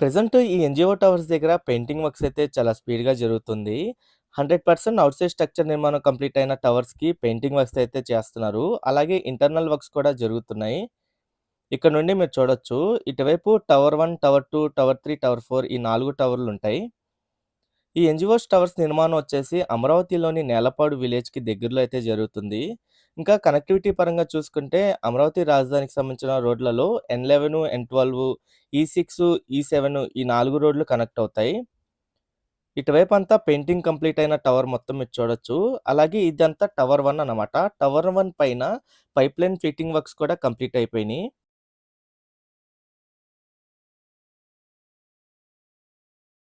Present ఈ NGO towers దగ్గర painting works అయితే చాలా స్పీడ్‌గా జరుగుతుంది. Hundred percent outside structure నిర్మాణం కంప్లీట్ అయిన టవర్స్‌కి పెయింటింగ్ వర్క్స్ అయితే చేస్తున్నారు. అలాగే ఇంటర్నల్ వర్క్స్ కూడా జరుగుతున్నాయి. ఇక్కడ నుండి మీరు చూడొచ్చు. ఇటువైపు tower one tower two tower three tower four ఈ నాలుగు టవర్లు ఉంటాయి ఈ ఎన్‌జిఓస్ టవర్స్ నిర్మాణం వచ్చేసి అమరావతిలోని నేలపాడు విలేజ్‌కి దగ్గరలో అయితే జరుగుతుంది. ఇంకా కనెక్టివిటీ పరంగా చూసుకుంటే అమరావతి రాజధానికి సంబంధించిన రోడ్లలో ఎన్11, ఎన్12, ఈ6, ఈ7 ఈ సిక్స్ ఈ సెవెన్ ఈ నాలుగు రోడ్లు కనెక్ట్ అవుతాయి. ఇటువైపు అంతా పెయింటింగ్ కంప్లీట్ అయిన టవర్ మొత్తం మీరు చూడొచ్చు. అలాగే ఇదంతా టవర్ వన్ అనమాట టవర్ వన్ పైన పైప్ లైన్ ఫిట్టింగ్ వర్క్స్ కూడా కంప్లీట్ అయిపోయినాయి